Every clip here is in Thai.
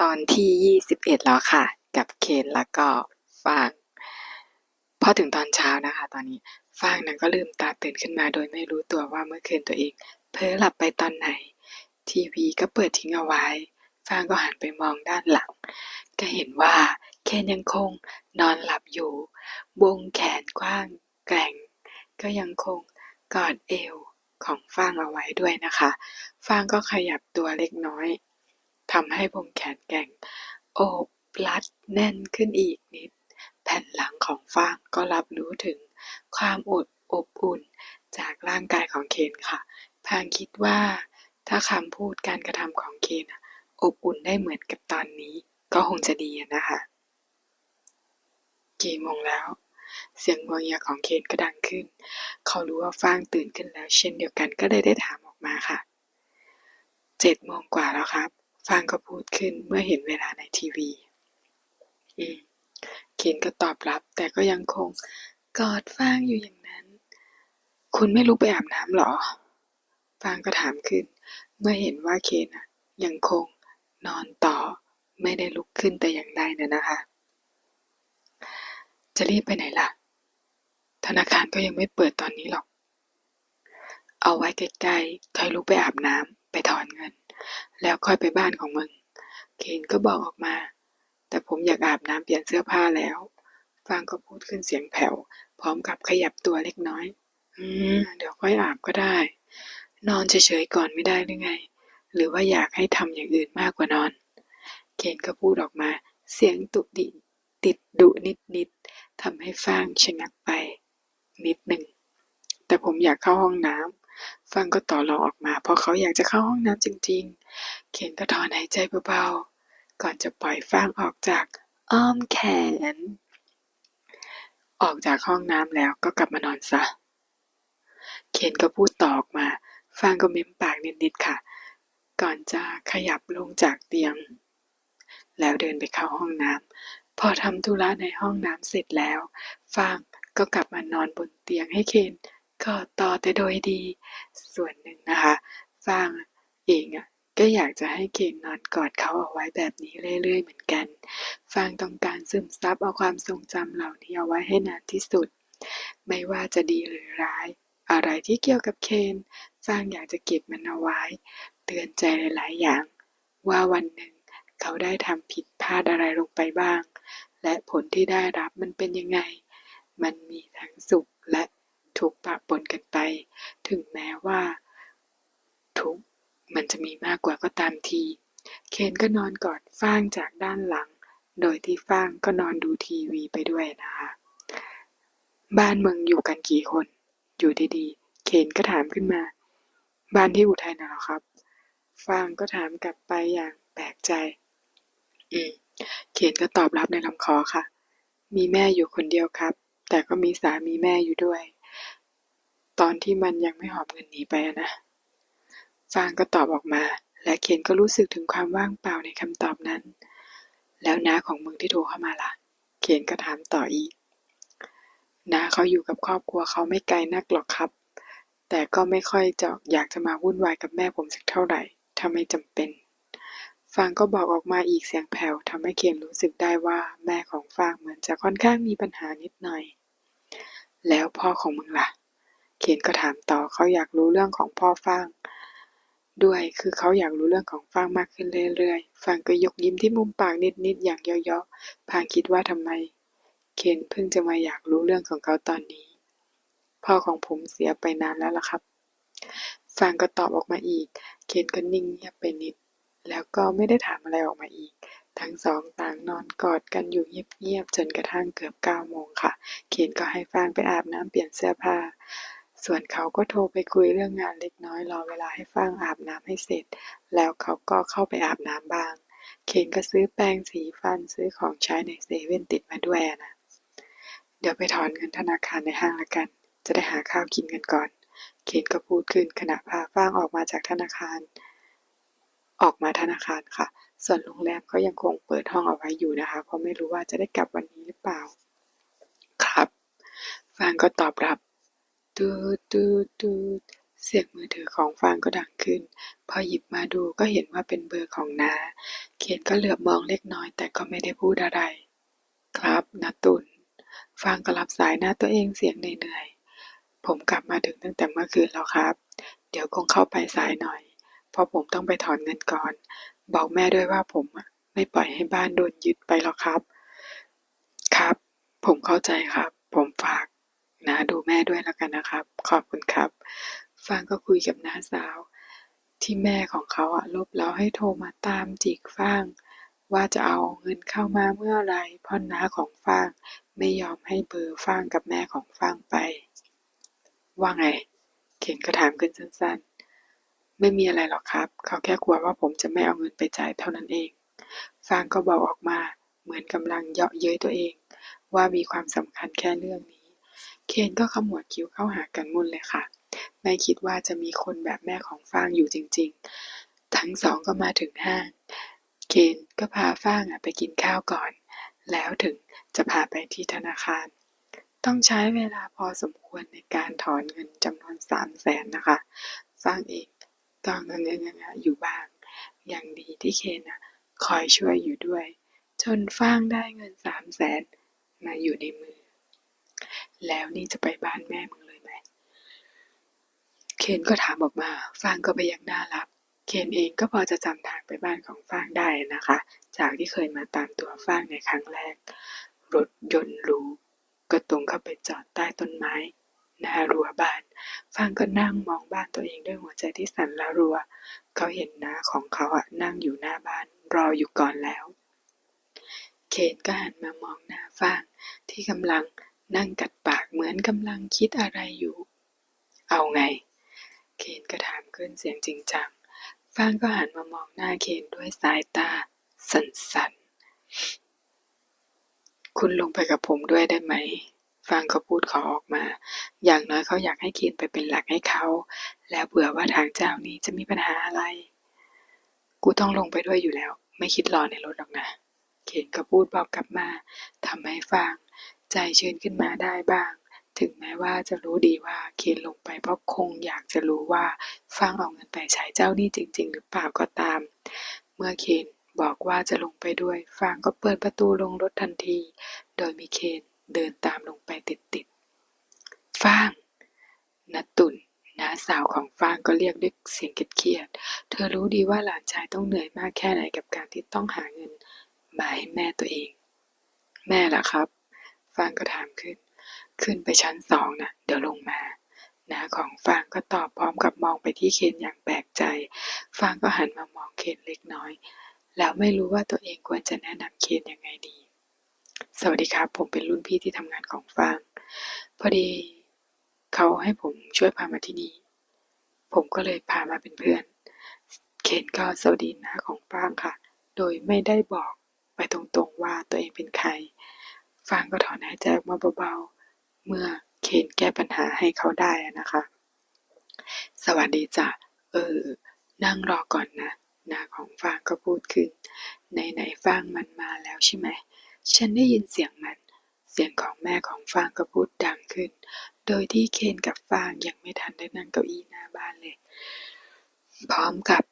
ตอนที่21แล้วค่ะ กับเคนแล้วก็ฟางพอถึงตอนเช้านะคะ ตอนนี้ฟางนั้นก็ลืมตาตื่นขึ้นมาโดยไม่รู้ตัวว่าเมื่อคืนตัวเองเพ้อหลับไปตอนไหน ทีวีก็เปิดทิ้งเอาไว้ ฟางก็หันไปมองด้านหลัง ก็เห็นว่าเคนยังคงนอนหลับอยู่ วงแขนกว้างแกร่ง ก็ยังคงกอดเอวของฟางเอาไว้ด้วยนะคะ ฟางก็ขยับตัวเล็กน้อย ทำให้วงแขนแกร่ง โอบรัดแน่นขึ้นอีกนิด แผ่นหลังของฟางก็รับรู้ถึง ความอดอบอุ่นจากร่างกายของเคนค่ะ พางคิดว่าถ้าคำพูดการกระทำของเคนอบอุ่นได้เหมือนกับตอนนี้ ก็คงจะดีนะคะกี่โมงแล้ว เสียงงัวเงียของเคนก็ดังขึ้น เขารู้ว่าฟางตื่นขึ้นแล้ว เช่นเดียวกันก็เลยได้ถามออกมาค่ะ เจ็ดโมงกว่าแล้วครับ ฟางก็พูดขึ้นเมื่อเห็นเวลาในทีวี อืม เคนก็ตอบรับ แต่ก็ยังคงกอดฟางอยู่อย่างนั้น คุณไม่ลุกไปอาบน้ำหรอ ฟางก็ถามขึ้น เมื่อเห็นว่าเคนยังคงนอนต่อ ไม่ได้ลุกขึ้นแต่อย่างใดนะนะคะ จะรีบไปไหนล่ะ ธนาคารก็ยังไม่เปิดตอนนี้หรอก เอาไว้ใกล้ๆค่อยลุกไปอาบน้ำไปถอนเงิน แล้วค่อยไปบ้านของมึง เคนก็บอกออกมา แต่ผมอยากอาบน้ำเปลี่ยนเสื้อผ้าแล้ว ฟางก็พูดขึ้นเสียงแผ่ว พร้อมกับขยับตัวเล็กน้อย อืม เดี๋ยวค่อยอาบก็ได้ นอนเฉยๆก่อนไม่ได้หรือไง หรือว่าอยากให้ทำอย่างอื่นมากกว่านอน เคนก็พูดออกมา เสียงตุดิติดดุนิดๆทำให้ฟางชะงักไป นิดหนึ่งแต่ผมอยากเข้าห้องน้ำ ฟางก็ต่อรองออกมาเพราะเขาอยากจะเข้าห้องน้ำจริง ๆ เคนก็ถอนหายใจเบาๆ ก่อนจะปล่อยฟางออกจากอ้อมแขน ออกจากห้องน้ำแล้วก็กลับมานอนซะ เคนก็พูดต่อออกมา ฟางก็เม้มปากนิดๆค่ะ ก่อนจะขยับลงจากเตียง แล้วเดินไปเข้าห้องน้ำพอทำธุระในห้องน้ำเสร็จแล้ว ฟางก็กลับมานอนบนเตียงให้เคน กอดต่อแต่โดยดี ส่วนหนึ่งนะคะฟางเองอะก็อยากจะให้เคนนอนกอดเขาเอาไว้แบบนี้เรื่อยๆเหมือนกันฟางต้องการซึมซับเอาความทรงจำเหล่านี้เอาไว้ให้นานที่สุด ไม่ว่าจะดีหรือร้าย อะไรที่เกี่ยวกับเคนฟางอยากจะเก็บมันเอาไว้ เตือนใจหลายๆอย่าง ว่าวันหนึ่งเขาได้ทำผิดพลาดอะไรลงไปบ้าง และผลที่ได้รับมันเป็นยังไง มันมีทั้งสุขและ ทุกข์ปะปนกันไป ถึงแม้ว่า ทุกข์มันจะมีมากกว่าก็ตามที เคนก็นอนกอดฟางจากด้านหลัง โดยที่ฟางก็นอนดูทีวีไปด้วยนะคะ บ้านมึงอยู่กันกี่คน อยู่ดีๆ เคนก็ถามขึ้นมา บ้านที่อุทัยน่ะเหรอครับ ฟางก็ถามกลับไปอย่างแปลกใจ อืม เคนก็ตอบรับในลำคอค่ะ มีแม่อยู่คนเดียวครับ แต่ก็มีสามีแม่อยู่ด้วย ตอนที่มันยังไม่หอบเงินหนีไปอะนะ ฟางก็ตอบออกมา และเคนก็รู้สึกถึงความว่างเปล่าในคำตอบนั้น แล้วน้าของมึงที่โทรเข้ามาล่ะ เคนก็ถามต่ออีกน้าเขาอยู่กับครอบครัวเขาไม่ไกลนักหรอกครับ แต่ก็ไม่ค่อยจะอยากจะมาวุ่นวายกับแม่ผมสักเท่าไหร่ถ้าไม่จำเป็นฟางก็บอกออกมาอีกเสียงแผ่วทำให้เคนรู้สึกได้ว่าแม่ของฟางเหมือนจะค่อนข้างมีปัญหานิดหน่อย แล้วพ่อของมึงล่ะ เคนก็ถามต่อ เขาอยากรู้เรื่องของพ่อฟางด้วย คือเขาอยากรู้เรื่องของฟางมากขึ้นเรื่อยๆ ฟางก็ยกยิ้มที่มุมปากนิดๆ อย่างเยาะๆ พางคิดว่าทำไม เคนเพิ่งจะมาอยากรู้เรื่องของเขาตอนนี้ พ่อของผมเสียไปนานแล้วล่ะครับ ฟางก็ตอบออกมาอีก เคนก็นิ่งเงียบไปนิด แล้วก็ไม่ได้ถามอะไรออกมาอีก ทั้งสองต่างนอนกอดกันอยู่เงียบๆ จนกระทั่งเกือบเก้าโมงค่ะ เคนก็ให้ฟางไปอาบน้ำเปลี่ยนเสื้อผ้า ส่วนเขาก็โทรไปคุยเรื่องงานเล็กน้อยรอเวลาให้ฟางอาบน้ำให้เสร็จ แล้วเขาก็เข้าไปอาบน้ำบ้าง เคนก็ซื้อแปรงสีฟันซื้อของใช้ในเซเว่นติดมาด้วยนะ เดี๋ยวไปถอนเงินธนาคารในห้างละกัน จะได้หาข้าวกินกันก่อน เคนก็พูดขึ้นขณะพาฟางออกมาจากธนาคาร ออกมาธนาคารค่ะ ส่วนโรงแรมก็ยังคงเปิดห้องเอาไว้อยู่นะคะ เพราะไม่รู้ว่าจะได้กลับวันนี้หรือเปล่า ครับ ฟางก็ตอบรับ ตูดตูดตูดเสียงมือถือของฟางก็ดังขึ้น พอหยิบมาดูก็เห็นว่าเป็นเบอร์ของน้าเคนก็เหลือบมองเล็กน้อยแต่ก็ไม่ได้พูดอะไร ครับนาตุนฟางก็รับสายหน้าตัวเองเสียงเหนื่อยๆ ผมกลับมาถึงตั้งแต่เมื่อคืนแล้วครับ เดี๋ยวคงเข้าไปสายหน่อย เพราะผมต้องไปถอนเงินก่อน บอกแม่ด้วยว่าผมไม่ปล่อยให้บ้านโดนยึดไปหรอกครับ ครับ ผมเข้าใจครับ ผมฝาก น้าดูแม่ด้วยแล้วกันนะครับ ขอบคุณครับ ฟางก็คุยกับน้าสาว ที่แม่ของเขาอะลบเล้าให้โทรมาตามจิกฟาง ว่าจะเอาเงินเข้ามาเมื่อไรเพราะน้าของฟางไม่ยอมให้เบอร์ฟางกับแม่ของฟางไป ว่าไง เข็นก็ถามขึ้นสั้นๆ ไม่มีอะไรหรอกครับ เขาแค่กลัวว่าผมจะไม่เอาเงินไปจ่ายเท่านั้นเอง ฟางก็บอกออกมาเหมือนกำลังเยาะเย้ยตัวเอง ว่ามีความสำคัญแค่เรื่องนี้ เคนก็ขมวดคิ้วเข้าหากันมุนเลยค่ะ ไม่คิดว่าจะมีคนแบบแม่ของฟางอยู่จริง ๆ ทั้งสองก็มาถึงห้าง เคนก็พาฟางไปกินข้าวก่อน แล้วถึงจะพาไปที่ธนาคาร ต้องใช้เวลาพอสมควรในการถอนเงินจำนวนสามแสนนะคะ ฟางเองก็เงงงๆๆอยู่บ้าง อย่างดีที่เคนอะคอยช่วยอยู่ด้วย จนฟางได้เงินสามแสนมาอยู่ในมือ แล้วนี่จะไปบ้านแม่มึงเลยไหม เคนก็ถามออกมา ฟางก็ไปยังหน้ารับ เคนเองก็พอจะจำทางไปบ้านของฟางได้นะคะ จากที่เคยมาตามตัวฟางในครั้งแรก รถยนต์รูก็ตรงเข้าไปจอดใต้ต้นไม้หน้ารั้วบ้าน ฟางก็นั่งมองบ้านตัวเองด้วยหัวใจที่สั่นละรัว เขาเห็นน้าของเขาอะนั่งอยู่หน้าบ้าน รออยู่ก่อนแล้ว เคนก็หันมามองหน้าฟางที่กำลัง นั่งกัดปากเหมือนกำลังคิดอะไรอยู่ เอาไง เคนก็ถามขึ้นเสียงจริงจัง ฟางก็หันมามองหน้าเคนด้วยสายตา สั่นๆ คุณลงไปกับผมด้วยได้ไหม ฟางเขาพูดขอออกมา อย่างน้อยเขาอยากให้เคนไปเป็นหลักให้เขา แล้วเผื่อว่าทางเจ้านี้จะมีปัญหาอะไร กูต้องลงไปด้วยอยู่แล้ว ไม่คิดรอในรถหรอกนะ เคนก็พูดบอกกลับมาทำให้ฟาง ใจชื้นขึ้นมาได้บ้าง ถึงแม้ว่าจะรู้ดีว่าเคนลงไปเพราะคงอยากจะรู้ว่าฟางเอาเงินไปใช้เจ้านี้จริง ๆ หรือเปล่าก็ตาม เมื่อเคนบอกว่าจะลงไปด้วยฟางก็เปิดประตูลงรถทันที โดยมีเคนเดินตามลงไปติดๆฟางนัตุนน้าสาวของฟางก็เรียกด้วยเสียงเครียดเธอรู้ดีว่าหลานชายต้องเหนื่อยมากแค่ไหนกับการที่ต้องหาเงินมาให้แม่ตัวเอง แม่ล่ะครับ ฟางก็ถามขึ้น ขึ้นไปชั้นสองนะเดี๋ยวลงมาน้าของฟางก็ตอบพร้อมกับมองไปที่เคนอย่างแปลกใจ ฟางก็หันมามองเคนเล็กน้อย แล้วไม่รู้ว่าตัวเองควรจะแนะนำเคนยังไงดี สวัสดีครับ ผมเป็นรุ่นพี่ที่ทำงานของฟาง พอดี เขาให้ผมช่วยพามาที่นี่ ผมก็เลยพามาเป็นเพื่อน เคนก็สวัสดีน้าของฟางค่ะ โดยไม่ได้บอกไปตรงๆว่าตัวเองเป็นใคร ฟางก็ถอนหายใจออกมาเบาๆ เมื่อเคนแก้ปัญหาให้เขาได้นะคะ สวัสดีจ้ะ เออ นั่งรอก่อนนะ นาของฟางก็พูดขึ้น ไหนๆฟางมันมาแล้วใช่ไหม ฉันได้ยินเสียงมัน เสียงของแม่ของฟางก็พูดดังขึ้น โดยที่เคนกับฟางยังไม่ทันได้นั่งเก้าอี้หน้าบ้านเลย พร้อมกับ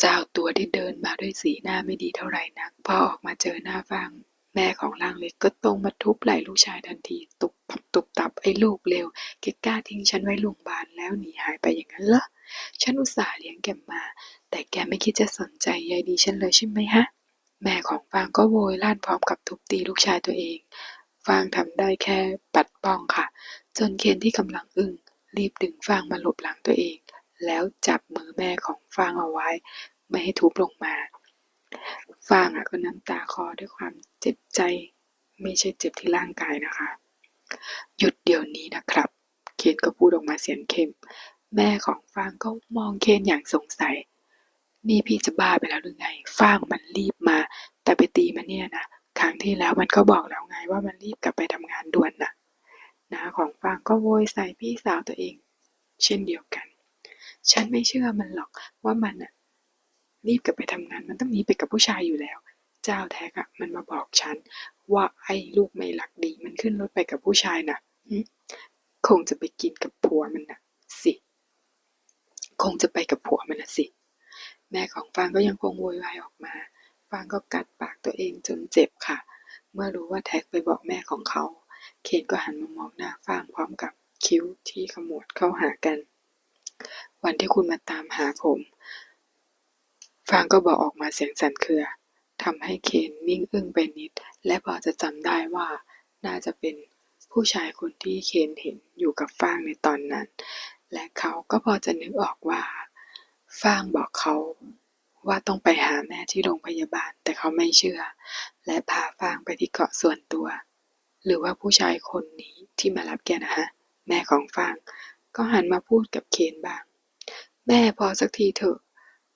เจ้าตัวที่เดินมาด้วยสีหน้าไม่ดีเท่าไหร่นักพอออกมาเจอหน้าฟาง แม่ของร่างเล็กก็ตรงมาทุบไหล่ลูกชายทันที ตุบปับตุบตับไอ้ลูกเลวแกกล้าทิ้งฉันไว้โรงพยาบาลแล้วหนีหายไปอย่างนั้นเหรอ ฉันอุตส่าห์เลี้ยงแกมา แต่แกไม่คิดจะสนใจใยดีฉันเลยใช่ไหมฮะ แม่ของฟางก็โวยลั่นพร้อมกับทุบตีลูกชายตัวเอง ฟางทำได้แค่ปัดป้องค่ะ จนเคนที่กำลังอึ้งรีบดึงฟางมาหลบหลังตัวเอง แล้วจับมือแม่ของฟางเอาไว้ ไม่ให้ทุบลงมาฟางอะก็น้ำตาคอด้วยความ เจ็บใจ ไม่ใช่เจ็บที่ร่างกายนะคะ หยุดเดี๋ยวนี้นะครับ เคนก็พูดออกมาเสียงเข้ม แม่ของฟางก็มองเคนอย่างสงสัย นี่พี่จะบ้าไปแล้วหรือไง ฟางมันรีบมา แต่ไปตีมันเนี่ยนะครั้งที่แล้วมันก็บอกแล้วไงว่ามันรีบกลับไปทำงานด่วนน่ะน้าของฟางก็โวยใส่พี่สาวตัวเอง เช่นเดียวกัน ฉันไม่เชื่อมันหรอกว่ามันน่ะรีบกลับไปทำงานมันต้องหนีไปกับผู้ชายอยู่แล้ว เจ้าแท็กอะมันมาบอกฉัน ว่าไอ้ลูกไม่หลักดีมันขึ้นรถไปกับผู้ชายน่ะคงจะไปกินกับผัวมันน่ะสิ คงจะไปกับผัวมันนะสิ แม่ของฟางก็ยังคงโวยวายออกมา ฟางก็กัดปากตัวเองจนเจ็บค่ะ เมื่อรู้ว่าแท็กไปบอกแม่ของเขา เคนก็หันมามองหน้าฟางพร้อมกับคิ้วที่ขมวดเข้าหากัน วันที่คุณมาตามหาผม ฟางก็บอกออกมาเสียงสั่นเครือ ทำให้เคนนิ่งอึ้งไปนิด และพอจะจำได้ว่า น่าจะเป็นผู้ชายคนที่เคนเห็นอยู่กับฟางในตอนนั้น และเขาก็พอจะนึกออกว่าฟางบอกเขาว่าต้องไปหาแม่ที่โรงพยาบาล แต่เขาไม่เชื่อ และพาฟางไปที่เกาะส่วนตัว หรือว่าผู้ชายคนนี้ที่มารับแกนะฮะ แม่ของฟางก็หันมาพูดกับเคนบ้าง แม่พอสักทีเถอะ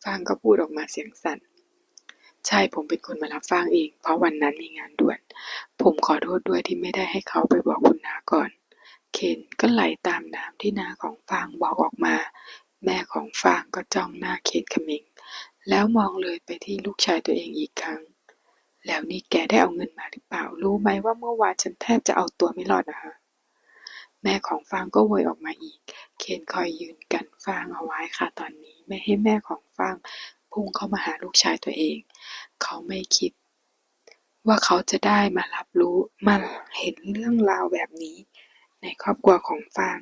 ฟางก็พูดออกมาเสียงสั่น ใช่ผมเป็นคนมารับฟางเอง เพราะวันนั้นมีงานด่วน ผมขอโทษด้วยที่ไม่ได้ให้เขาไปบอกคุณนาก่อน เคนก็ไหลตามน้ำที่นาของฟางบอกออกมา แม่ของฟางก็จ้องหน้าเคนขมิงแล้วมองเลยไปที่ลูกชายตัวเองอีกครั้ง แล้วนี่แกได้เอาเงินมาหรือเปล่า รู้ไหมว่าเมื่อวานฉันแทบจะเอาตัวไม่รอดนะฮะแม่ของฟางก็โวยออกมาอีก เคนคอยยืนกันฟางเอาไว้ค่ะตอนนี้ ไม่ให้แม่ของฟาง พุ่งเข้ามาหาลูกชายตัวเอง เขาไม่คิด ว่าเขาจะได้มารับรู้มาเห็นเรื่องราวแบบนี้ ในครอบครัวของฟาง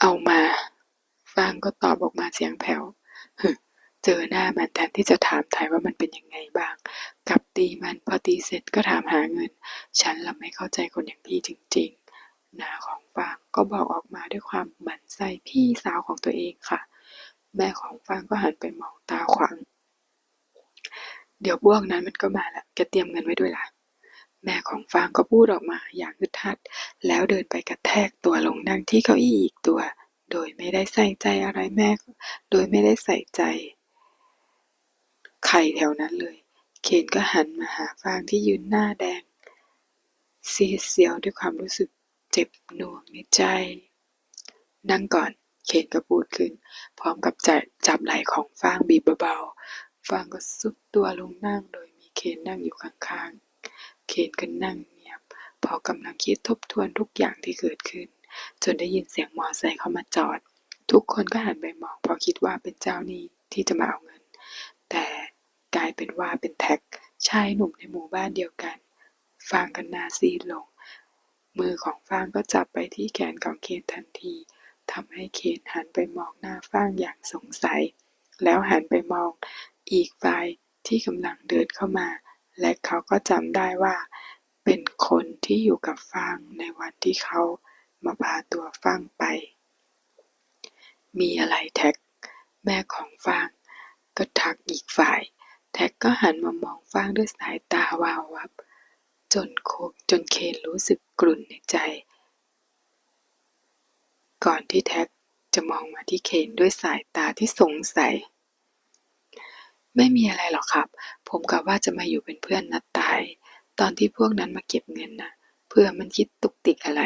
เอามา ฟางก็ตอบออกมาเสียงแผ่วฮึเจอหน้ามันแทนที่จะถามถ่ายว่ามันเป็นยังไงบ้าง กับตีมันพอตีเสร็จก็ถามหาเงิน ฉันละไม่เข้าใจคนอย่างพี่จริงๆ หน้าของฟางก็บอกออกมาด้วยความหมั่นไส้พี่สาวของตัวเองค่ะ แม่ของฟางก็หันไปมองตาขวาง เดี๋ยวพวกนั้นมันก็มาละแกเตรียมเงินไว้ด้วยล่ะ แม่ของฟางก็พูดออกมาอย่างอึดทัด แล้วเดินไปกระแทกตัวลงนั่งที่เก้าอี้อีกตัว โดยไม่ได้ใส่ใจอะไรแม่ โดยไม่ได้ใส่ใจ ใครแถวนั้นเลย เคนก็หันมาหาฟางที่ยืนหน้าแดงซีดเสียวด้วยความรู้สึกเจ็บหน่วงในใจ นั่งก่อน เคนก็พูดขึ้น พร้อมกับจับจับไหล่ของฟางบีบเบาๆ ฟางก็ซุดตัวลงนั่งโดยมีเคนนั่งอยู่ข้างๆ เคนก็นั่งเงียบ พอกำลังคิดทบทวนทุกอย่างที่เกิดขึ้น จนได้ยินเสียงมอไซค์เข้ามาจอด ทุกคนก็หันไปมองเพราะคิดว่าเป็นเจ้านี้ที่จะมาเอาเงิน แต่กลายเป็นว่าเป็นแท็กชายหนุ่มในหมู่บ้านเดียวกัน ฟางกันนาซีลง มือของฟางก็จับไปที่แขนของเคนทันที ทำให้เคนหันไปมองหน้าฟางอย่างสงสัย แล้วหันไปมองอีกฝ่ายที่กำลังเดินเข้ามา และเขาก็จำได้ว่า เป็นคนที่อยู่กับฟางในวันที่เขามาพาตัวฟางไป มีอะไรแท็ก แม่ของฟาง ก็ทักอีกฝ่าย แท็กก็หันมามองฟางด้วยสายตาวาววับ จนโคจนเคนรู้สึกกลุ่นในใจ ก่อนที่แท็กจะมองมาที่เคนด้วยสายตาที่สงสัย ไม่มีอะไรหรอกครับ ผมกะว่าจะมาอยู่เป็นเพื่อนนัดตาย ตอนที่พวกนั้นมาเก็บเงินนะเพื่อมันคิดตุกติกอะไร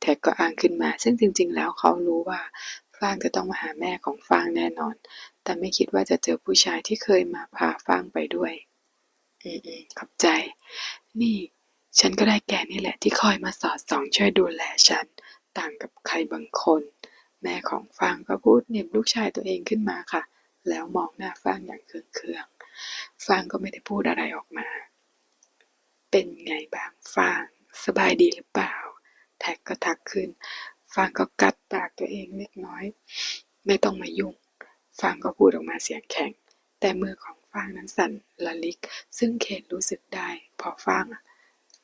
แท็กก็อ้างขึ้นมา ซึ่งจริง ๆ แล้วเขารู้ว่าฟางจะต้องมาหาแม่ของฟางแน่นอน แต่ไม่คิดว่าจะเจอผู้ชายที่เคยมาพาฟางไปด้วย อืมๆขอบใจ นี่ ฉันก็ได้แก่นี่แหละที่คอยมาสอดส่องช่วยดูแลฉัน ต่างกับใครบางคน แม่ของฟางก็พูดเหน็บลูกชายตัวเองขึ้นมาค่ะ แล้วมองหน้าฟางอย่างเคืองๆฟางก็ไม่ได้พูดอะไรออกมา เป็นไงบ้างฟาง สบายดีหรือเปล่า แท็กก็ทักขึ้น ฟางก็กัดปากตัวเองเล็กน้อย ไม่ต้องมายุ่ง ฟางก็พูดออกมาเสียงแข็ง แต่มือของฟางนั้นสั่นละลิก ซึ่งเคนรู้สึกได้ พอฟาง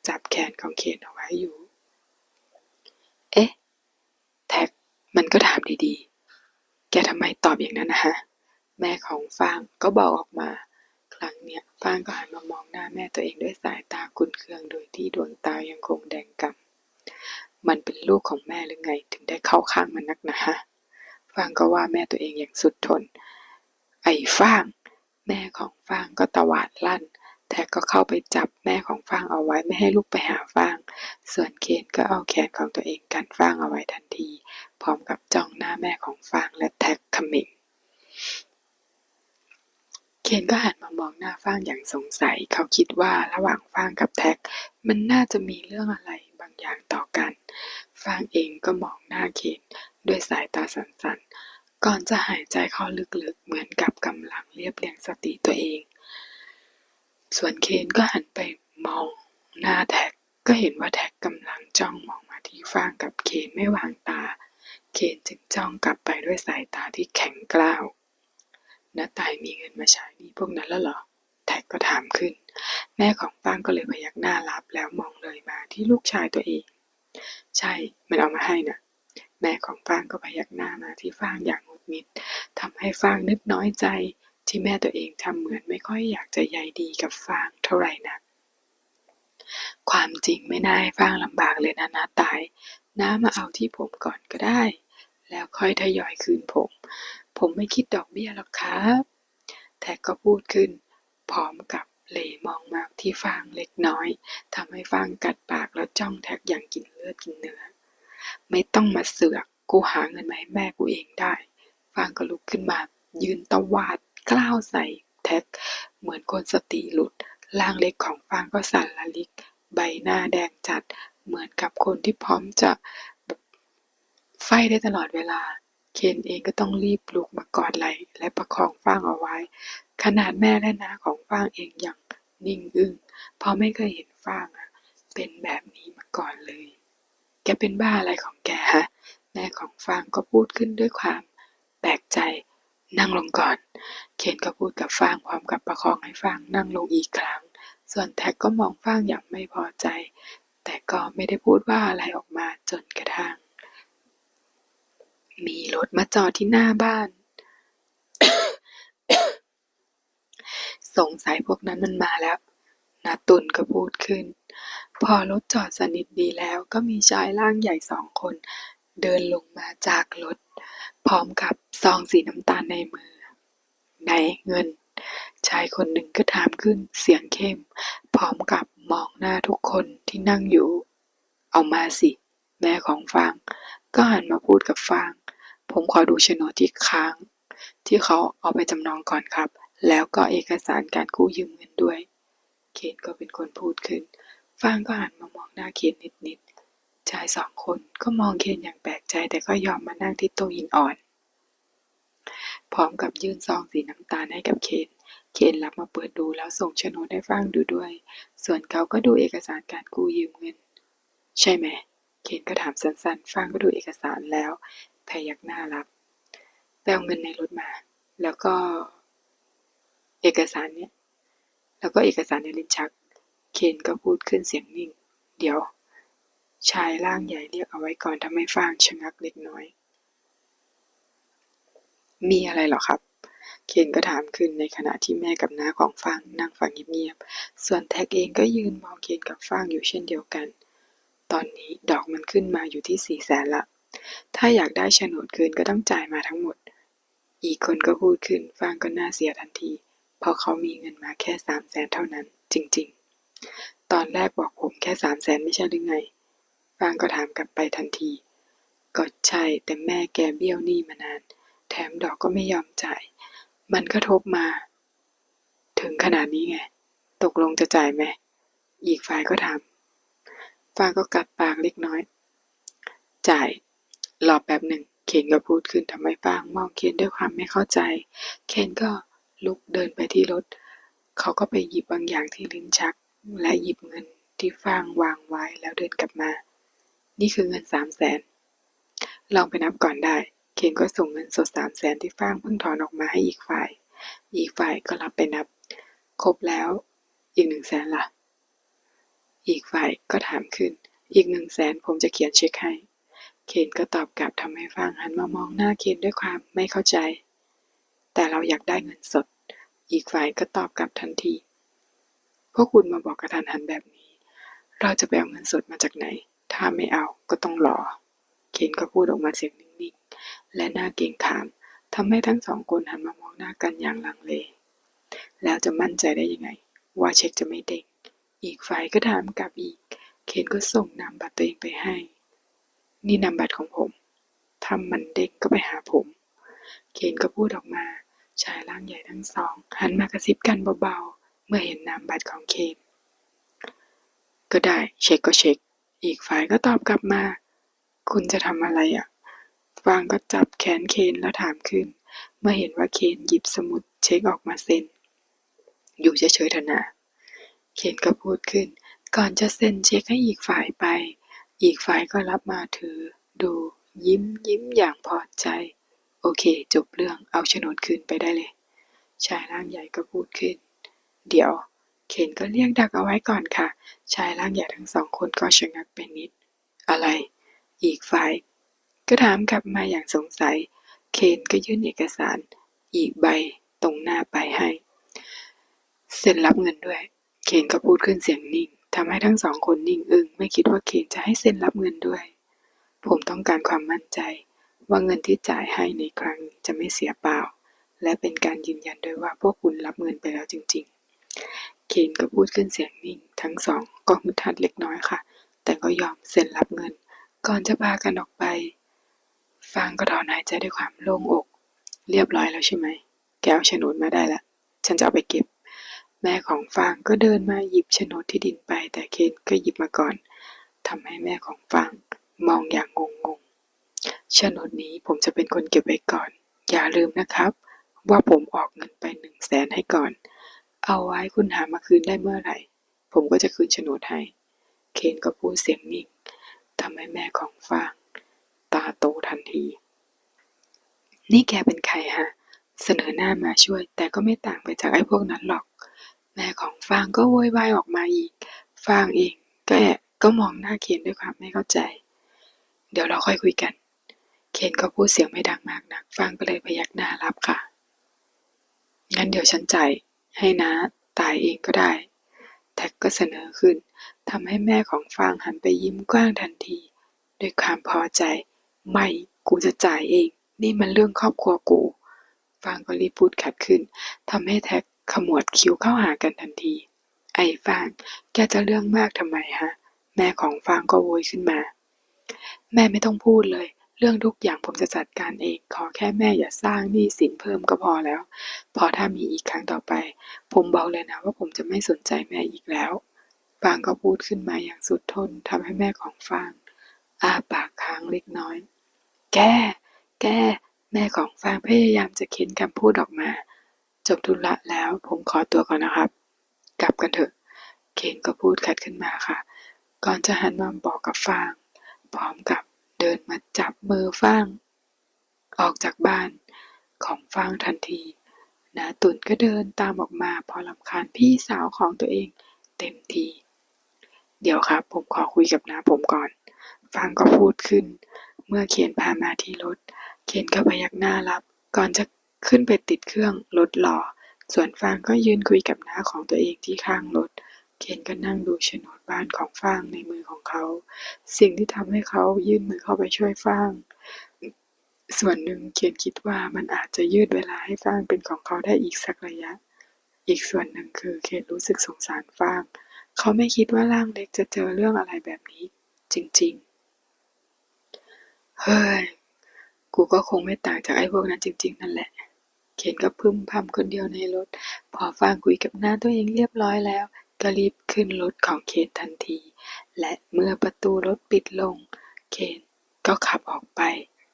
จับแขนของเคนเอาไว้อยู่ แท็กมันก็ถามดีๆ แกทำไมตอบอย่างนั้นนะฮะ แม่ของฟางก็บอกออกมา ครั้งเนี้ยฟางก็หันมามองหน้าแม่ตัวเองด้วยสายตาขุ่นเคืองโดยที่ดวงตายังคงแดงกำมันเป็นลูกของแม่หรือไงถึงได้เข้าข้างมันนักนะฮะ ฟางก็ว่าแม่ตัวเองอย่างสุดทน ไอ้ฟาง แม่ของฟางก็ตวาดลั่น แต่ก็เข้าไปจับแม่ของฟางเอาไว้ไม่ให้ลูกไปหาฟาง ส่วนเคนก็เอาแขนของตัวเองกันฟางเอาไว้ทันที พร้อมกับจ้องหน้าแม่ของฟางและแท็กเขมิงเคนก็หันมามองหน้าฟางอย่างสงสัย เขาคิดว่าระหว่างฟางกับแท็ก มันน่าจะมีเรื่องอะไรบางอย่างต่อกัน ฟางเองก็มองหน้าเคนด้วยสายตาสั่นๆ ก่อนจะหายใจเข้าลึกๆ เหมือนกับกำลังเรียบเรียงสติตัวเอง ส่วนเคนก็หันไปมองหน้าแท็ก ก็เห็นว่าแท็กกำลังจ้องมองมาที่ฟางกับเคนไม่วางตา เคนจึงจ้องกลับไปด้วยสายตาที่แข็งกร้าวน้าตายมีเงินมาใช้นี่พวกนั้นแล้วเหรอ แท็กก็ถามขึ้น แม่ของฟางก็เลยพยักหน้ารับแล้วมองเลยมาที่ลูกชายตัวเอง ใช่ มันเอามาให้น่ะแม่ของฟางก็พยักหน้ามาที่ฟางอย่างหงุดหงิดทำให้ฟางนึกน้อยใจ ที่แม่ตัวเองทำเหมือนไม่ค่อยอยากจะใยดีกับฟางเท่าไหร่นัก ความจริงไม่น่าให้ฟางลำบากเลยนะน้าตาย น้ามาเอาที่ผมก่อนก็ได้ แล้วค่อยทยอยคืนผม ผมไม่คิดดอกเบี้ยหรอกครับแท็กก็พูดขึ้น พร้อมกับเหลมองมาที่ฟางเล็กน้อยทำให้ฟางกัดปากแล้วจ้องแท็กอย่างกินเลือดกินเนื้อ ไม่ต้องมาเสือก กูหาเงินมาให้แม่กูเองได้ ฟางก็ลุกขึ้นมายืนตวาด กล้าวใส่แท็กเหมือนคนสติหลุด ร่างเล็กของฟางก็สั่นละลิก ใบหน้าแดงจัด เหมือนกับคนที่พร้อมจะไฟได้ตลอดเวลา เคนเองก็ต้องรีบลุกมากอดไหลและประคองฟางเอาไว้ ขนาดแม่และน้าของฟางเองยังนิ่งอึ้งเพราะไม่เคยเห็นฟางอะเป็นแบบนี้มาก่อนเลย แกเป็นบ้าอะไรของแกฮะ แม่ของฟางก็พูดขึ้นด้วยความแปลกใจ นั่งลงก่อน เคนก็พูดกับฟางพร้อมกับประคองให้ฟางนั่งลงอีกครั้ง ส่วนแท็กก็มองฟางอย่างไม่พอใจ แต่ก็ไม่ได้พูดว่าอะไรออกมาจนกระทั่ง มีรถมาจอดที่หน้าบ้าน สงสัยพวกนั้นมันมาแล้วนาตุนก็พูดขึ้น พอรถจอดสนิทดีแล้วก็มีชายร่างใหญ่สองคน เดินลงมาจากรถ พร้อมกับซองสีน้ำตาลในมือ ไหนเงิน ชายคนหนึ่งก็ถามขึ้นเสียงเข้ม พร้อมกับมองหน้าทุกคนที่นั่งอยู่ เอามาสิ แม่ของฟาง ก็หันมาพูดกับฟาง ผมขอดูโฉนดที่ค้าง ที่เขาเอาไปจำนองก่อนครับ แล้วก็เอกสารการกู้ยืมเงินด้วย เคนก็เป็นคนพูดขึ้น ฟางก็หันมามองหน้าเคนนิด ชายสองคนก็มองเคนอย่างแปลกใจแต่ก็ยอมมานั่งที่โต๊ะหินอ่อน พร้อมกับยื่นซองสีน้ำตาลให้กับเคน เคนรับมาเปิดดูแล้วส่งโฉนดให้ฟางดูด้วย ส่วนเขาก็ดูเอกสารการกู้ยืมเงิน ใช่ไหม เคนก็ถามสั้นๆฟางก็ดูเอกสารแล้ว พยักหน้ารับไปเอาเงินในรถมา แล้วก็ เอกสารเนี้ยแล้วก็เอกสารในลิ้นชัก เคนก็พูดขึ้นเสียงนิ่ง เดี๋ยว ชายร่างใหญ่เรียกเอาไว้ก่อนทำให้ฟางชะงักเล็กน้อย มีอะไรหรอครับ เคนก็ถามขึ้นในขณะที่แม่กับน้าของฟางนั่งฟังเงียบๆ ส่วนแท็กเองก็ยืนมองเคนกับฟางอยู่เช่นเดียวกัน ตอนนี้ดอกมันขึ้นมาอยู่ที่สี่แสนละ ถ้าอยากได้โฉนดคืนก็ต้องจ่ายมาทั้งหมด อีกคนก็พูดขึ้นฟางก็น่าเสียทันที เพราะเขามีเงินมาแค่สามแสนเท่านั้น จริงๆ ตอนแรกบอกผมแค่สามแสนไม่ใช่หรือไง ฟางก็ถามกลับไปทันที ก็ใช่แต่แม่แกเบี้ยวหนี้มานาน แถมดอกก็ไม่ยอมจ่าย มันก็ทบมา ถึงขนาดนี้ไง ตกลงจะจ่ายไหม อีกฝ่ายก็ถามฟางก็กัดปากเล็กน้อย จ่ายรอแป๊บหนึ่ง เคนก็พูดขึ้นทำให้ฟางมองเคนด้วยความไม่เข้าใจ เคนก็ลุกเดินไปที่รถ เขาก็ไปหยิบบางอย่างที่ลิ้นชัก และหยิบเงินที่ฟางวางไว้แล้วเดินกลับมา นี่คือเงินสามแสนลองไปนับก่อนได้ เคนก็ส่งเงินสดสามแสนที่ฟางเพิ่งถอนออกมาให้อีกฝ่าย อีกฝ่ายก็รับไปนับ ครบแล้วอีกหนึ่งแสนล่ะ อีกฝ่ายก็ถามขึ้น อีกหนึ่งแสนผมจะเขียนเช็คให้ เคนก็ตอบกลับทำให้ฟางหันมามองหน้าเคนด้วยความไม่เข้าใจ แต่เราอยากได้เงินสด อีกฝ่ายก็ตอบกลับทันทีพวกคุณมาบอกกระทันหันแบบนี้ เราจะไปเอาเงินสดมาจากไหน ถ้าไม่เอาก็ต้องรอ เคนก็พูดออกมาเสียงนิ่งๆ และหน้าเกรงขามทำให้ทั้งสองคนหันมามองหน้ากันอย่างลังเล แล้วจะมั่นใจได้ยังไง ว่าเช็คจะไม่เด้งอีกฝ่ายก็ถามกลับอีก เคนก็ส่งนามบัตรตัวเองไปให้ นี่นามบัตรของผมถ้ามันเด้งก็ไปหาผม เคนก็พูดออกมา ชายร่างใหญ่ทั้งสอง หันมากระซิบกันเบาๆ เมื่อเห็นนามบัตรของเคน ก็ได้เช็คก็เช็ค อีกฝ่ายก็ตอบกลับมา คุณจะทำอะไรอะฟฟางก็จับแขนเคนแล้วถามขึ้น เมื่อเห็นว่าเคนหยิบสมุดเช็คออกมาเซ็น อยู่เฉยๆเถอะนะเคนก็พูดขึ้น ก่อนจะเซ็นเช็คให้อีกฝ่ายไป อีกฝ่ายก็รับมาถือ ดูยิ้มยิ้มอย่างพอใจ โอเค จบเรื่องเอาโฉนดคืนไปได้เลย ชายร่างใหญ่ก็พูดขึ้น เดี๋ยว เคนก็เรียกดักเอาไว้ก่อนค่ะ ชายร่างใหญ่ทั้งสองคนก็ชะงักไปนิด อะไร อีกฝ่าย ก็ถามกลับมาอย่างสงสัย เคนก็ยื่นเอกสาร อีกใบตรงหน้าไปให้ เซ็นรับเงินด้วย เคนก็พูดขึ้นเสียงนิ่งทำให้ทั้งสองคนนิ่งอึ้งไม่คิดว่าเคนจะให้เซ็นรับเงินด้วย ผมต้องการความมั่นใจ ว่าเงินที่จ่ายให้ในครั้งจะไม่เสียเปล่า และเป็นการยืนยันด้วยว่าพวกคุณรับเงินไปแล้วจริงๆ เคนก็พูดขึ้นเสียงนิ่ง ทั้งสองก็ฮึดฮัดเล็กน้อยค่ะ แต่ก็ยอมเซ็นรับเงิน ก่อนจะพากันออกไป ฟางก็ถอนหายใจด้วยความโล่งอก เรียบร้อยแล้วใช่ไหม แกเอาโฉนดมาได้ละ ฉันจะเอาไปเก็บ แม่ของฟางก็เดินมาหยิบโฉนดที่ดินไป แต่เคนก็หยิบมาก่อนทำให้แม่ของฟางมองอย่างงงๆโฉนดนี้ผมจะเป็นคนเก็บไว้ก่อน อย่าลืมนะครับ ว่าผมออกเงินไปหนึ่งแสนให้ก่อน เอาไว้คุณหามาคืนได้เมื่อไหร่ ผมก็จะคืนโฉนดให้ เคนก็พูดเสียงนิ่งทำให้แม่ของฟาง ตาโตทันที นี่แกเป็นใครฮะ เสนอหน้ามาช่วย แต่ก็ไม่ต่างไปจากไอ้พวกนั้นหรอก แม่ของฟางก็โวยวายออกมาอีก ฟางเองก็แอบก็มองหน้าเคนด้วยความไม่เข้าใจ เดี๋ยวเราค่อยคุยกัน เคนก็พูดเสียงไม่ดังมากนัก ฟางก็เลยพยักหน้ารับค่ะ งั้นเดี๋ยวฉันจ่าย ให้นะตายเองก็ได้ แท็กก็เสนอขึ้นทำให้แม่ของฟางหันไปยิ้มกว้างทันที ด้วยความพอใจ ไม่กูจะจ่ายเอง นี่มันเรื่องครอบครัวกู ฟางก็รีบพูดขัดขึ้นทำให้แท็กขมวดคิ้วเข้าหากันทันที ไอ้ฟาง แกจะเรื่องมากทำไมฮะ แม่ของฟางก็โวยขึ้นมา แม่ไม่ต้องพูดเลย เรื่องทุกอย่างผมจะจัดการเอง ขอแค่แม่อย่าสร้างหนี้สินเพิ่มก็พอแล้ว พอถ้ามีอีกครั้งต่อไป ผมบอกเลยนะว่าผมจะไม่สนใจแม่อีกแล้ว ฟางก็พูดขึ้นมาอย่างสุดทนทำให้แม่ของฟางอ้าปากค้างเล็กน้อย แก แก แม่ของฟางพยายามจะเค้นคำพูดออกมา จบธุระแล้วผมขอตัวก่อนนะครับ กลับกันเถอะ เคนก็พูดขัดขึ้นมาค่ะ ก่อนจะหันมาบอกกับฟาง พร้อมกับ เดินมาจับมือฟาง ออกจากบ้านของฟางทันทีนาตุนก็เดินตามออกมาพอลำคาญพี่สาวของตัวเองเต็มที เดี๋ยวครับ ผมขอคุยกับนาผมก่อน ฟางก็พูดขึ้น เมื่อเขียนพามาที่รถ เขียนก็พยักหน้ารับ ก่อนจะขึ้นไปติดเครื่องรถรอ ส่วนฟางก็ยืนคุยกับน้าของตัวเองที่ข้างรถ เคนก็นั่งดูโฉนดบ้านของฟางในมือของเขา สิ่งที่ทำให้เขายื่นมือเข้าไปช่วยฟาง ส่วนหนึ่งเคนคิดว่ามันอาจจะยืดเวลาให้ฟางเป็นของเขาได้อีกสักระยะ อีกส่วนหนึ่งคือเคนรู้สึกสงสารฟาง เขาไม่คิดว่าร่างเล็กจะเจอเรื่องอะไรแบบนี้ จริงๆ เฮ้ย กูก็คงไม่ต่างจากไอ้พวกนั้นจริง ๆ นั่นแหละเคนก็พึมพำคนเดียวในรถ พอฟางคุยกับหน้าตัวเองเรียบร้อยแล้ว ก็รีบขึ้นรถของเคนทันที และเมื่อประตูรถปิดลง เคนก็ขับออกไป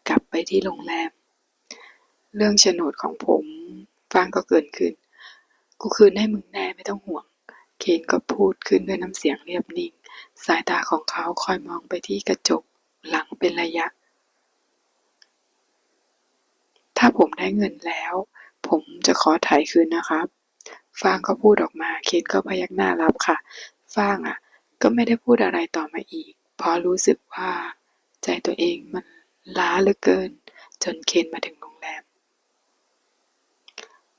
กลับไปที่โรงแรม เรื่องโฉนดของผมฟางก็เกินขึ้น กูคืนให้มึงแน่ไม่ต้องห่วง เคนก็พูดขึ้นด้วยน้ำเสียงเรียบนิ่ง สายตาของเขาคอยมองไปที่กระจกหลังเป็นระยะ ถ้าผมได้เงินแล้ว ผมจะขอถ่ายคืนนะครับ ฟางก็พูดออกมา เคนก็พยักหน้ารับค่ะ ฟางอะ ก็ไม่ได้พูดอะไรต่อมาอีก เพราะรู้สึกว่า ใจตัวเองมันล้าเหลือเกิน จนเคนมาถึงโรงแรม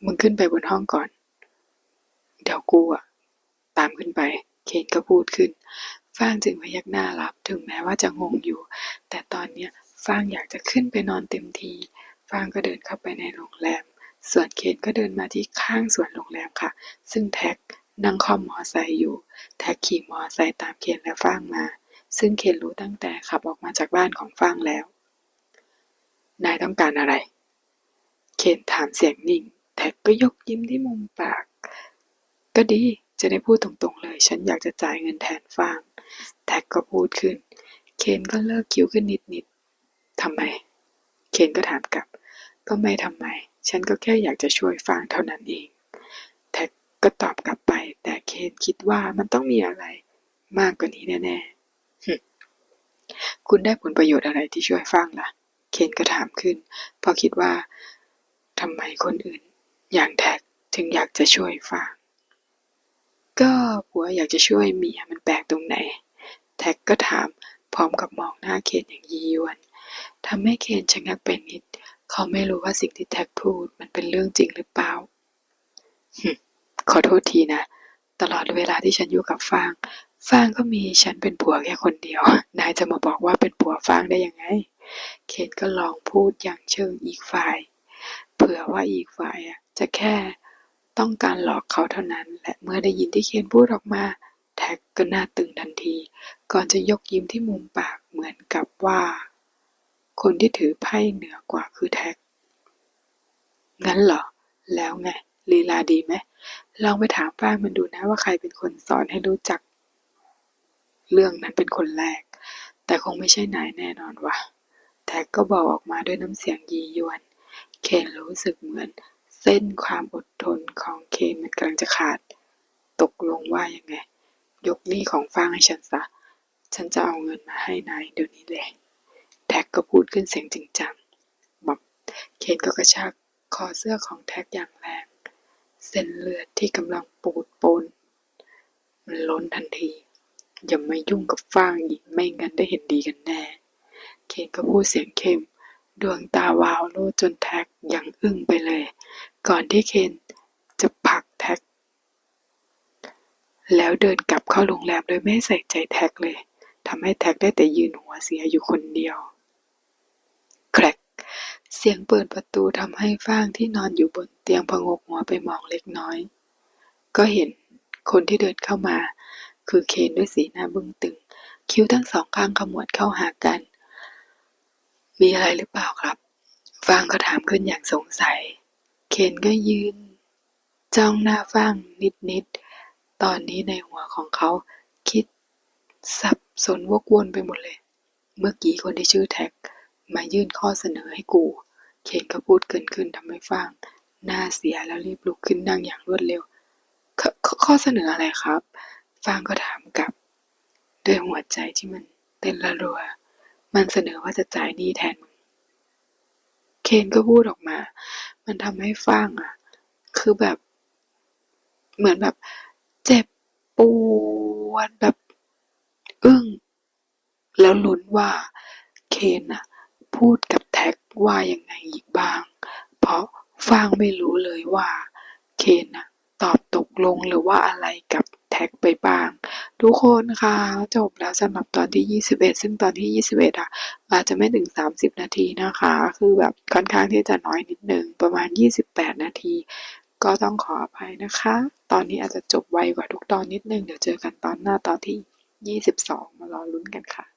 มึงขึ้นไปบนห้องก่อน เดี๋ยวกูอะ ตามขึ้นไป เคนก็พูดขึ้น ฟางจึงพยักหน้ารับ ถึงแม้ว่าจะงงอยู่ แต่ตอนเนี้ยฟางอยากจะขึ้นไปนอนเต็มที ฟางก็เดินเข้าไปในโรงแรม ส่วนเคนก็เดินมาที่ข้างสวนโรงแรมค่ะ ซึ่งแท็กนั่งคอมมอไซค์อยู่ แท็กขี่มอไซค์ตามเคนและฟางมา ซึ่งเคนรู้ตั้งแต่ขับออกมาจากบ้านของฟางแล้ว นายต้องการอะไร เคนถามเสียงนิ่ง แท็กก็ยกยิ้มที่มุมปาก ก็ดี จะได้พูดตรงๆเลย ฉันอยากจะจ่ายเงินแทนฟาง แท็กก็พูดขึ้น เคนก็เลิกคิ้วขึ้นนิดๆทำไม เคนก็ถามกลับ ก็ไม่ทำไม ฉันก็แค่อยากจะช่วยฟางเท่านั้นเอง แท็กก็ตอบกลับไป แต่เคนคิดว่ามันต้องมีอะไร มากกว่านี้แน่ๆ คุณได้ผลประโยชน์อะไรที่ช่วยฟางล่ะ เคนก็ถามขึ้น เพราะคิดว่าทำไมคนอื่น อย่างแท็กถึงอยากจะช่วยฟาง ก็ผัวอยากจะช่วยเมียมันแปลกตรงไหน แท็กก็ถามพร้อมกับมองหน้าเคนอย่างยียวนทำให้เคนชะงักไปนิด เขาไม่รู้ว่าสิ่งที่แท็กพูดมันเป็นเรื่องจริงหรือเปล่าขอโทษทีนะ ตลอดเวลาที่ฉันอยู่กับฟาง ฟางก็มีฉันเป็นผัวแค่คนเดียว นายจะมาบอกว่าเป็นผัวฟางได้ยังไง เคนก็ลองพูดอย่างเชิงอีกฝ่าย เผื่อว่าอีกฝ่ายจะแค่ต้องการหลอกเขาเท่านั้น และเมื่อได้ยินที่เคนพูดออกมา แท็กก็หน้าตึงทันที ก่อนจะยกยิ้มที่มุมปากเหมือนกับว่า คนที่ถือไพ่เหนือกว่าคือแท็ก งั้นเหรอ แล้วไง ลีลาดีไหมลองไปถามป้างมันดูนะว่าใครเป็นคนสอนให้รู้จัก เรื่องนั้นเป็นคนแรก แต่คงไม่ใช่นายแน่นอนว่ะแท็กก็บอกออกมาด้วยน้ำเสียงยียวน เคนรู้สึกเหมือน เส้นความอดทนของเคนมันกำลังจะขาด ตกลงว่ายังไง ยกหนี้ของฟางให้ฉันซะ ฉันจะเอาเงินมาให้นายเดี๋ยวนี้เลย แท็กก็พูดขึ้นเสียงจริงจังบอกเคนก็กระชากคอเสื้อของแท็กอย่างแรง เส้นเลือดที่กำลังปูดปนมันล้นทันที อย่ามายุ่งกับฟางอีกไม่งั้นได้เห็นดีกันแน่ เคนก็พูดเสียงเข้ม ดวงตาวาวโลดจนแท็กยังอึ้งไปเลย ก่อนที่เคนจะผลักแท็ก แล้วเดินกลับเข้าโรงแรมโดยไม่ใส่ใจแท็กเลยทำให้แท็กได้แต่ยืนหัวเสียอยู่คนเดียว เสียงเปิดประตูทำให้ฟางที่นอนอยู่บนเตียงพงกหัวไปมองเล็กน้อย ก็เห็นคนที่เดินเข้ามา คือเคนด้วยสีหน้าบึ้งตึง คิ้วทั้งสองข้างขมวดเข้าหากัน มีอะไรหรือเปล่าครับฟางก็ถามขึ้นอย่างสงสัย เคนก็ยืน จ้องหน้าฟางนิดๆ ตอนนี้ในหัวของเขาคิดสับสนวกวนไปหมดเลย เมื่อกี้คนที่ชื่อแท็ก มายื่นข้อเสนอให้กู เคนก็พูดเกินขึ้นทำให้ฟางหน้าเสียแล้วรีบลุกขึ้นนั่งอย่างรวดเร็วขขข้อเสนออะไรครับ ฟางก็ถามกลับ ด้วยหัวใจที่มันเต้นระรัว มันเสนอว่าจะจ่ายหนี้แทนมึง เคนก็พูดออกมา มันทำให้ฟางอะ คือแบบ เหมือนแบบ เจ็บปวดแบบ อึ้ง แล้วลุ้นว่าเคนน่ะ พูดกับแท็กว่ายังไงอีกบ้าง เพราะฟางไม่รู้เลยว่า เคนนะตอบตกลงหรือว่าอะไรกับแท็กไปบ้าง ทุกคนคะจบแล้วสำหรับตอนที่ 21 ซึ่งตอนที่ 21 อะ อาจจะไม่ถึง 30 นาทีนะคะ คือแบบค่อนข้างที่จะน้อยนิดหนึ่งประมาณ 28 นาที ก็ต้องขออภัยนะคะ ตอนนี้อาจจะจบไวกว่าทุกตอนนิดนึง เดี๋ยวเจอกันตอนหน้าตอนที่ 22 มารอลุ้นกันค่ะ